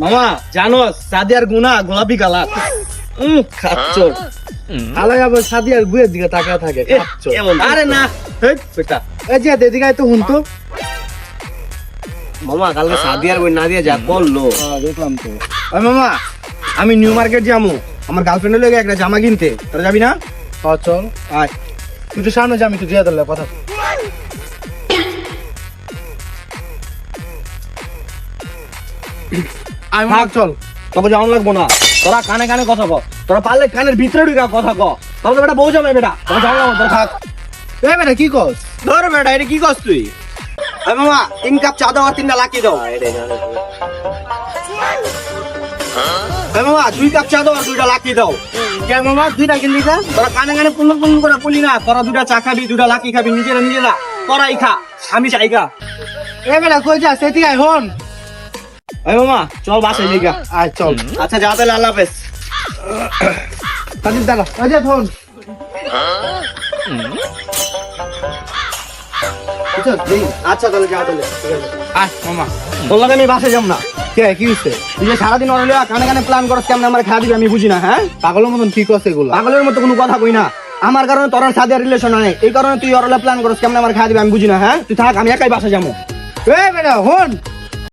মামা জানো সাদিয়ার গুনা গোলাপি কালার। উম খাচ্ছ আলাই আবার সাদিয়ার বুয়ের দিকে তাকায় থাকে আরে না বেটা। এই যে এদিকে তো হুন তো মামা কালকে সাদিয়ার বই না দিয়ে যা হ্যাঁ, দেখলাম তো। ওই মামা আমি নিউ মার্কেট যাব আমার গার্লফ্রেন্ডের লেগে একটা জামা কিনতে। তোরা যাবি না? চল। আয়। তুই তো সামনে যা আমি তো দিয়ে দিলে কথা। আমি থাক চল। তোকে যাওয়ান লাগবো না। তোরা কানে কানে কথা কর তোরা পারলে কানের ভিতরে ঢুকা কথা ক। তবে তো বেটা বউ যাবে বেটা। তোকে যাওয়ান লাগবো তোরা থাক। এ বেটা কি কস ধর বেটা এটা কি করছ তুই? ওই মামা তিন কাপ চা দাও আর তিনটা লাকি দাও। মামা দুই কাপ চা দাও আর দুইটা লাকি দাও। কে মামা দুইটা কিনলি কা তোরা কানে কানে পুন পুন করে বলি না তোরা দুটা চা খাবি দুটা লাকি খাবি নিজেরা নিজেরা। তোরাই খা আমি চাই খা এ বেটা কই যা সেদিকে আয় হন ওই মামা চল বাসায় যাই গা আয় চল। আচ্ছা যা তাহলে আল্লাহ হাফেজ। দাঁড়া। এই ফোন আচ্ছা তাহলে যা তাহলে। আয় মামা। তোর আমি বাসে যাব না। কে কি হইছে? তুই যে সারাদিন অরলে কানে কানে প্ল্যান করছ কেমন আমার দিবি আমি বুঝি না হ্যাঁ? পাগলের মতন কি করছে এগুলা। পাগলের মতো কোনো কথা কই না। আমার কারণে তোর সাথে রিলেশন নাই। এই কারণে তুই অরলে প্ল্যান করছ কেমন আমার খাওয়া দিবি আমি বুঝি না হ্যাঁ? তুই থাক আমি একাই বাসে যাব। এ বেটা হন।